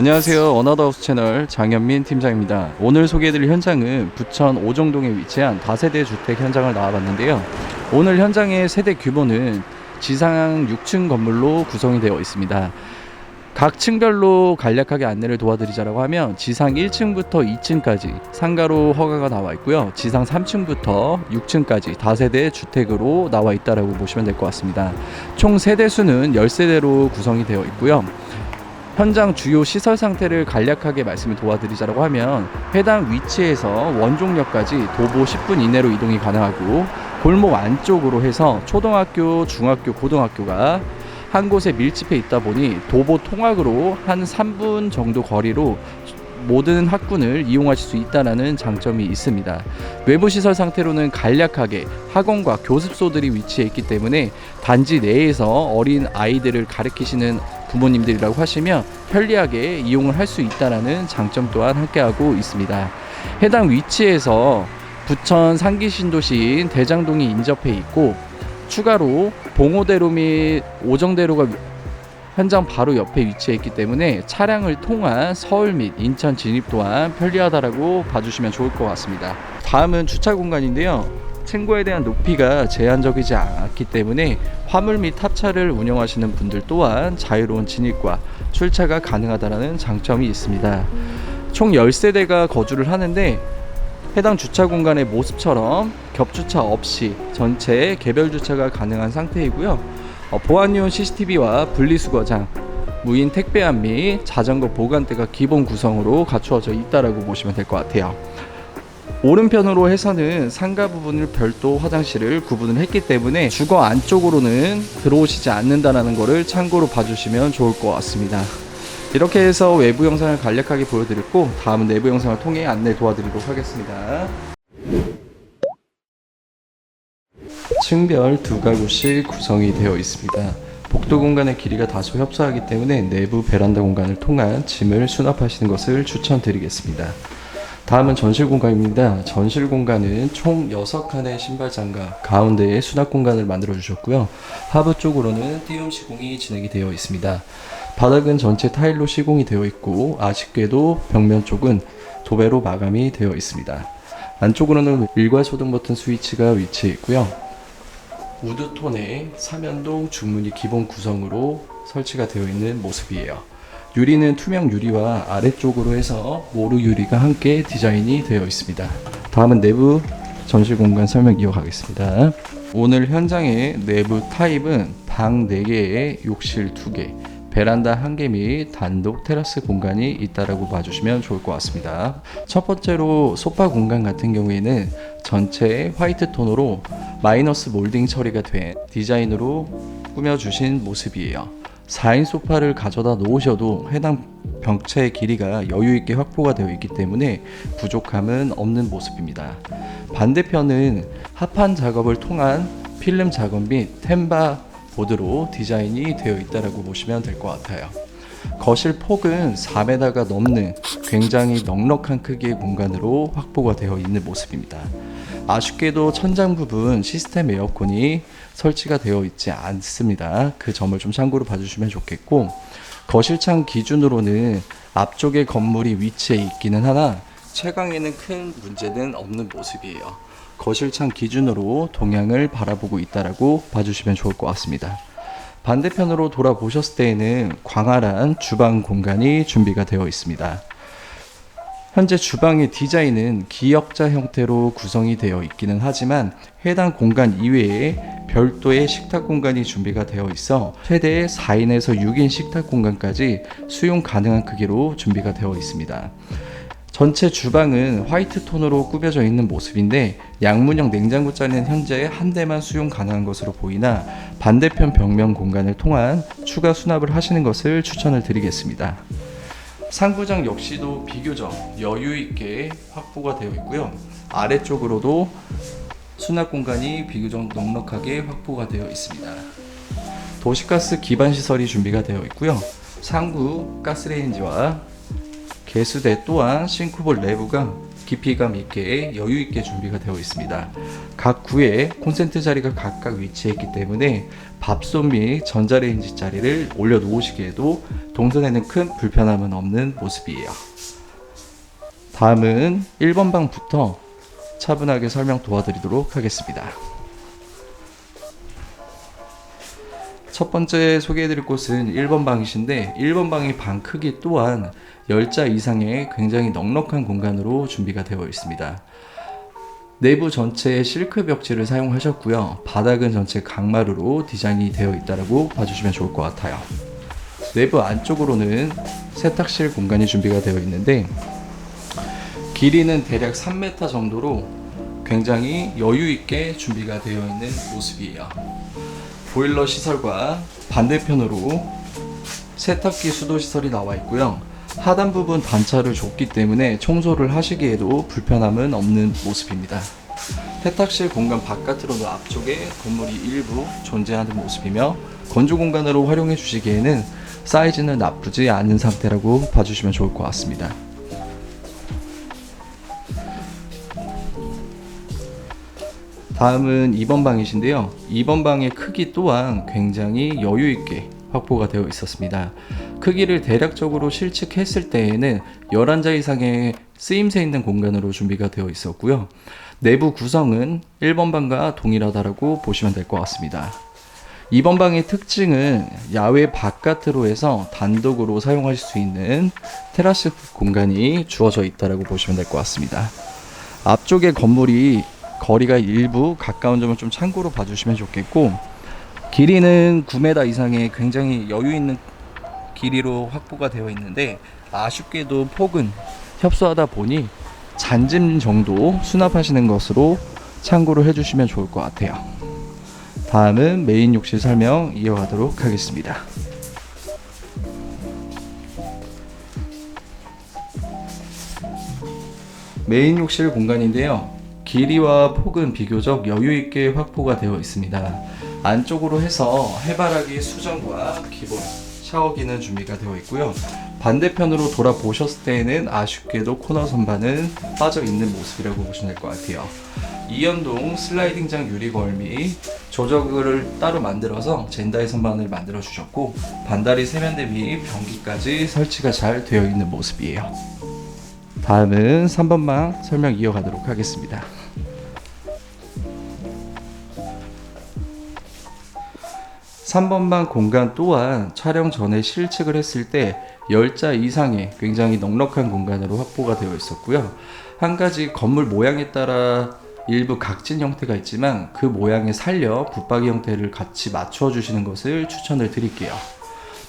안녕하세요. 어나더하우스 채널 장현민 팀장입니다. 오늘 소개해드릴 현장은 부천 오정동에 위치한 다세대 주택 현장을 나와봤는데요. 오늘 현장의 세대 규모는 지상 6층 건물로 구성이 되어 있습니다. 각 층별로 간략하게 안내를 도와드리자라고 하면 지상 1층부터 2층까지 상가로 허가가 나와 있고요. 지상 3층부터 6층까지 다세대 주택으로 나와 있다라고 보시면 될 것 같습니다. 총 세대 수는 10세대로 구성이 되어 있고요. 현장 주요 시설 상태를 간략하게 말씀을 도와드리자라고 하면 해당 위치에서 원종역까지 도보 10분 이내로 이동이 가능하고 골목 안쪽으로 해서 초등학교, 중학교, 고등학교가 한 곳에 밀집해 있다 보니 도보 통학으로 한 3분 정도 거리로 모든 학군을 이용하실 수 있다는 장점이 있습니다. 외부 시설 상태로는 간략하게 학원과 교습소들이 위치해 있기 때문에 단지 내에서 어린 아이들을 가르치시는 부모님들이라고 하시면 편리하게 이용을 할 수 있다는 장점 또한 함께하고 있습니다. 해당 위치에서 부천 상기 신도시인 대장동이 인접해 있고 추가로 봉오대로 및 오정대로가 현장 바로 옆에 위치해 있기 때문에 차량을 통한 서울 및 인천 진입 또한 편리하다라고 봐주시면 좋을 것 같습니다. 다음은 주차 공간인데요. 층고에 대한 높이가 제한적이지 않기 때문에 화물 및 탑차를 운영하시는 분들 또한 자유로운 진입과 출차가 가능하다는 장점이 있습니다. 총 10세대가 거주를 하는데 해당 주차 공간의 모습처럼 겹주차 없이 전체 개별 주차가 가능한 상태이고요. 어, 보안용 CCTV와 분리수거장, 무인 택배함 및 자전거 보관대가 기본 구성으로 갖추어져 있다라고 보시면 될 것 같아요. 오른편으로 해서는 상가 부분을 별도 화장실을 구분을 했기 때문에 주거 안쪽으로는 들어오시지 않는다라는 것을 참고로 봐주시면 좋을 것 같습니다. 이렇게 해서 외부 영상을 간략하게 보여드렸고 다음은 내부 영상을 통해 안내 도와드리도록 하겠습니다. 층별 두 가구씩 구성이 되어 있습니다. 복도 공간의 길이가 다소 협소하기 때문에 내부 베란다 공간을 통한 짐을 수납하시는 것을 추천드리겠습니다. 다음은 전실 공간입니다. 전실 공간은 총 6칸의 신발 장갑, 가운데에 수납 공간을 만들어 주셨고요. 하부 쪽으로는 띄움 시공이 진행이 되어 있습니다. 바닥은 전체 타일로 시공이 되어 있고 아쉽게도 벽면 쪽은 도배로 마감이 되어 있습니다. 안쪽으로는 일괄 소등 버튼 스위치가 위치해 있고요. 우드톤의 삼연동 중문이 기본 구성으로 설치가 되어 있는 모습이에요. 유리는 투명 유리와 아래쪽으로 해서 모루 유리가 함께 디자인이 되어 있습니다. 다음은 내부 전실 공간 설명 이어가겠습니다. 오늘 현장의 내부 타입은 방 4개에 욕실 2개, 베란다 1개 및 단독 테라스 공간이 있다라고 봐주시면 좋을 것 같습니다. 첫 번째로 소파 공간 같은 경우에는 전체 화이트 톤으로 마이너스 몰딩 처리가 된 디자인으로 꾸며주신 모습이에요. 4인 소파를 가져다 놓으셔도 해당 벽체의 길이가 여유 있게 확보가 되어 있기 때문에 부족함은 없는 모습입니다. 반대편은 합판 작업을 통한 필름 작업 및 템바 보드로 디자인이 되어 있다라고 보시면 될 것 같아요. 거실 폭은 4m가 넘는 굉장히 넉넉한 크기의 공간으로 확보가 되어 있는 모습입니다. 아쉽게도 천장 부분 시스템 에어컨이 설치가 되어 있지 않습니다. 그 점을 좀 참고로 봐주시면 좋겠고 거실창 기준으로는 앞쪽에 건물이 위치해 있기는 하나 채광에는 큰 문제는 없는 모습이에요. 거실창 기준으로 동향을 바라보고 있다라고 봐주시면 좋을 것 같습니다. 반대편으로 돌아보셨을 때에는 광활한 주방 공간이 준비가 되어 있습니다. 현재 주방의 디자인은 기역자 형태로 구성이 되어 있기는 하지만 해당 공간 이외에 별도의 식탁 공간이 준비가 되어 있어 최대 4인에서 6인 식탁 공간까지 수용 가능한 크기로 준비가 되어 있습니다. 전체 주방은 화이트 톤으로 꾸며져 있는 모습인데 양문형 냉장고 자리는 현재 한 대만 수용 가능한 것으로 보이나 반대편 벽면 공간을 통한 추가 수납을 하시는 것을 추천을 드리겠습니다. 상부장 역시도 비교적 여유 있게 확보가 되어 있고요. 아래쪽으로도 수납 공간이 비교적 넉넉하게 확보가 되어 있습니다. 도시가스 기반 시설이 준비가 되어 있고요. 상부 가스레인지와 개수대 또한 싱크볼 내부가 깊이감 있게 여유 있게 준비가 되어 있습니다. 각 구에 콘센트 자리가 각각 위치해 있기 때문에 밥솥 및 전자레인지 자리를 올려 놓으시기에도 동선에는 큰 불편함은 없는 모습이에요. 다음은 1번 방부터 차분하게 설명 도와드리도록 하겠습니다. 첫 번째 소개해드릴 곳은 1번 방이신데 1번 방의 방 크기 또한 10자 이상의 굉장히 넉넉한 공간으로 준비가 되어 있습니다. 내부 전체에 실크 벽지를 사용하셨고요. 바닥은 전체 강마루로 디자인이 되어 있다고 봐주시면 좋을 것 같아요. 내부 안쪽으로는 세탁실 공간이 준비가 되어 있는데 길이는 대략 3m 정도로 굉장히 여유 있게 준비가 되어 있는 모습이에요. 보일러 시설과 반대편으로 세탁기 수도 시설이 나와 있고요. 하단 부분 단차를 줬기 때문에 청소를 하시기에도 불편함은 없는 모습입니다. 세탁실 공간 바깥으로는 앞쪽에 건물이 일부 존재하는 모습이며 건조 공간으로 활용해 주시기에는 사이즈는 나쁘지 않은 상태라고 봐주시면 좋을 것 같습니다. 다음은 2번 방이신데요. 2번 방의 크기 또한 굉장히 여유 있게 확보가 되어 있었습니다. 크기를 대략적으로 실측했을 때에는 11자 이상의 쓰임새 있는 공간으로 준비가 되어 있었고요. 내부 구성은 1번 방과 동일하다라고 보시면 될 것 같습니다. 2번 방의 특징은 야외 바깥으로 해서 단독으로 사용하실 수 있는 테라스 공간이 주어져 있다라고 보시면 될 것 같습니다. 앞쪽에 건물이 거리가 일부 가까운 점을 좀 참고로 봐주시면 좋겠고 길이는 9m 이상의 굉장히 여유 있는 길이로 확보가 되어 있는데 아쉽게도 폭은 협소하다 보니 잔짐 정도 수납하시는 것으로 참고를 해주시면 좋을 것 같아요. 다음은 메인 욕실 설명 이어가도록 하겠습니다. 메인 욕실 공간인데요. 길이와 폭은 비교적 여유 있게 확보가 되어 있습니다. 안쪽으로 해서 해바라기 수전과 기본 샤워기는 준비가 되어 있고요. 반대편으로 돌아보셨을 때에는 아쉽게도 코너 선반은 빠져 있는 모습이라고 보시면 될 것 같아요. 이연동 슬라이딩장 유리거울 및 조적을 따로 만들어서 젠다이 선반을 만들어 주셨고 반다리 세면대 및 변기까지 설치가 잘 되어 있는 모습이에요. 다음은 3번방 설명 이어가도록 하겠습니다. 3번방 공간 또한 촬영 전에 실측을 했을 때 10자 이상의 굉장히 넉넉한 공간으로 확보가 되어 있었고요. 한 가지 건물 모양에 따라 일부 각진 형태가 있지만 그 모양에 살려 붙박이 형태를 같이 맞춰 주시는 것을 추천을 드릴게요.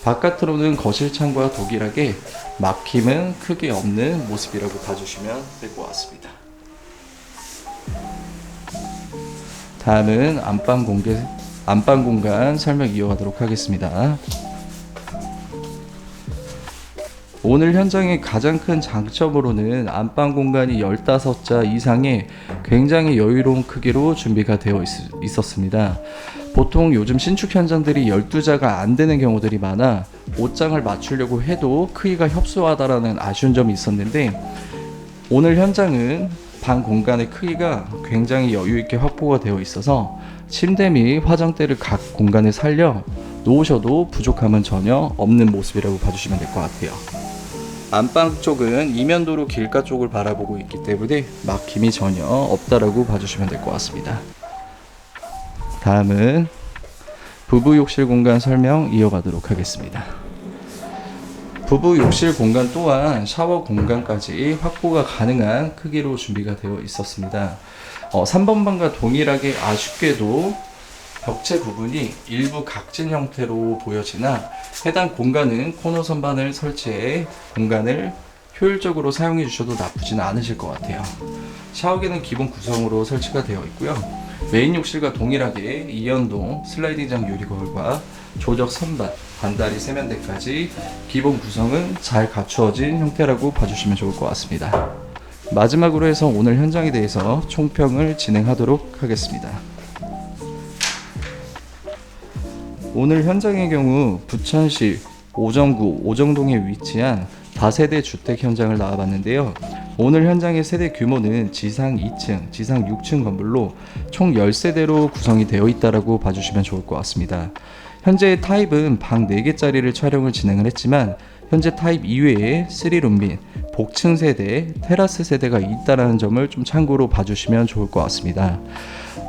바깥으로는 거실 창과 동일하게 막힘은 크게 없는 모습이라고 봐주시면 될 것 같습니다. 다음은 안방 공개 안방 공간 설명 이어가도록 하겠습니다. 오늘 현장의 가장 큰 장점으로는 안방 공간이 15자 이상의 굉장히 여유로운 크기로 준비가 되어 있, 었습니다 보통 요즘 신축 현장들이 12자가 안 되는 경우들이 많아 옷장을 맞추려고 해도 크기가 협소하다라는 아쉬운 점이 있었는데 오늘 현장은 방 공간의 크기가 굉장히 여유 있게 확보가 되어 있어서 침대 및 화장대를 각 공간에 살려 놓으셔도 부족함은 전혀 없는 모습이라고 봐주시면 될 것 같아요. 안방 쪽은 이면도로 길가 쪽을 바라보고 있기 때문에 막힘이 전혀 없다라고 봐주시면 될 것 같습니다. 다음은 부부 욕실 공간 설명 이어가도록 하겠습니다. 부부 욕실 공간 또한 샤워 공간까지 확보가 가능한 크기로 준비가 되어 있었습니다. 어, 3번 방과 동일하게 아쉽게도 벽체 부분이 일부 각진 형태로 보여지나 해당 공간은 코너 선반을 설치해 공간을 효율적으로 사용해 주셔도 나쁘지는 않으실 것 같아요. 샤워기는 기본 구성으로 설치가 되어 있고요. 메인 욕실과 동일하게 이연동 슬라이딩장 유리 거울과 조적 선반, 반다리 세면대까지 기본 구성은 잘 갖추어진 형태라고 봐주시면 좋을 것 같습니다. 마지막으로 해서 오늘 현장에 대해서 총평을 진행하도록 하겠습니다. 오늘 현장의 경우 부천시 오정구 오정동에 위치한 다세대 주택 현장을 나와봤는데요. 오늘 현장의 세대 규모는 지상 2층, 지상 6층 건물로 총 10세대로 구성이 되어 있다라고 봐주시면 좋을 것 같습니다. 현재 타입은 방 4개짜리를 촬영을 진행을 했지만 현재 타입 이외에 3룸 및 복층 세대, 테라스 세대가 있다라는 점을 좀 참고로 봐주시면 좋을 것 같습니다.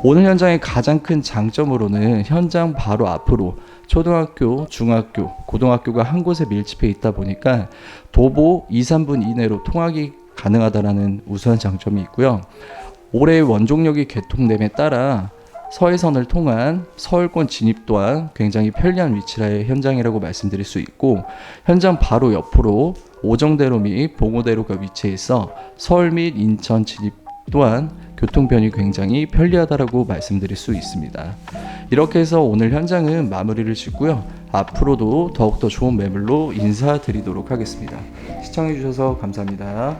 오늘 현장의 가장 큰 장점으로는 현장 바로 앞으로 초등학교, 중학교, 고등학교가 한 곳에 밀집해 있다 보니까 도보 2, 3분 이내로 통학이 가능하다라는 우수한 장점이 있고요. 올해 원종역이 개통됨에 따라 서해선을 통한 서울권 진입 또한 굉장히 편리한 위치라의 현장이라고 말씀드릴 수 있고 현장 바로 옆으로 오정대로 및 봉오대로가 위치해 있어 서울 및 인천 진입 또한 교통편이 굉장히 편리하다라고 말씀드릴 수 있습니다. 이렇게 해서 오늘 현장은 마무리를 짓고요. 앞으로도 더욱더 좋은 매물로 인사드리도록 하겠습니다. 시청해주셔서 감사합니다.